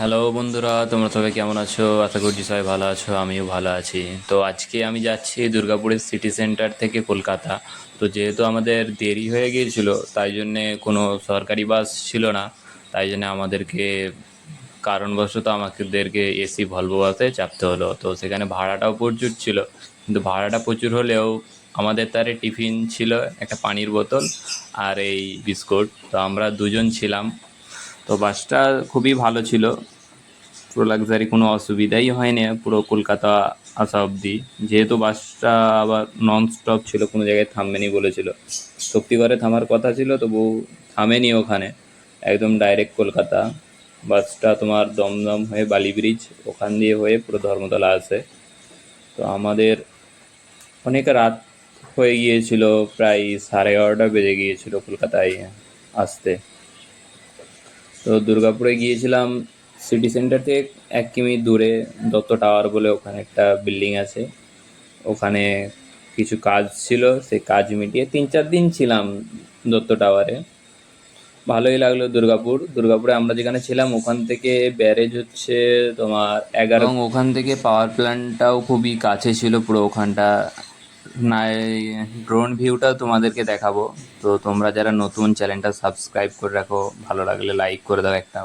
Hello বন্ধুরা, তোমরা সবাই কেমন আছো? আশা করছি সবাই ভালো আছো, আমিও ভালো আছি। তো আজকে আমি যাচ্ছি দুর্গাপুরের সিটি সেন্টার থেকে কলকাতা। তো যেহেতু আমাদের দেরি হয়ে গিয়েছিল, তাই জন্যে কোনো সরকারি বাস ছিল না। তাই জন্য আমাদেরকে কারণবশত আমাদেরকে এসি ভলভো বাসে চাপতে হলো। তো সেখানে ভাড়াটাও প্রচুর ছিল। কিন্তু ভাড়াটা প্রচুর হলেও আমাদের তারে টিফিন ছিল একটা পানির বোতল আর এই বিস্কুট। তো আমরা দুজন ছিলাম। তো বাসটা খুবই ভালো ছিল। পুরো লাক্সারি কোনো অসুবিধাই হয়নি, পুরো কলকাতা আসা অবধি। যেহেতু বাসটা আবার নন স্টপ ছিল, কোনো জায়গায় থামবেনি বলেছিল। শক্তিগড়ে থামার কথা ছিল তবু থামেনি ওখানে। একদম ডাইরেক্ট কলকাতা। বাসটা তোমার দমদম হয়ে বালি ব্রিজ ওখান দিয়ে হয়ে পুরো ধর্মতলা আসে তো আমাদের অনেক রাত হয়ে গিয়েছিল, প্রায় সাড়ে এগারোটা বেজে গিয়েছিল কলকাতায় আসতে। তো দুর্গাপুরে গিয়েছিলাম সিটি সেন্টার থেকে এক কিমি দূরে দত্ত টাওয়ার বলে ওখানে একটা বিল্ডিং আছে। ওখানে কিছু কাজ ছিল, সেই কাজ মিটিয়ে তিন চার দিন ছিলাম দত্ত টাওয়ারে ভালোই লাগল দুর্গাপুর। দুর্গাপুরে আমরা যেখানে ছিলাম, ওখান থেকে ব্যারেজ হচ্ছে তোমার এগারো ওখান থেকে পাওয়ার প্ল্যান্টটাও খুবই কাছে ছিল পুরো ওখানটা। না ড্রোন ভিউটা তোমাদেরকে দেখাবো। তো তোমরা যারা নতুন চ্যানেলটা সাবস্ক্রাইব করে রাখো, ভালো লাগলে লাইক করে দাও একটা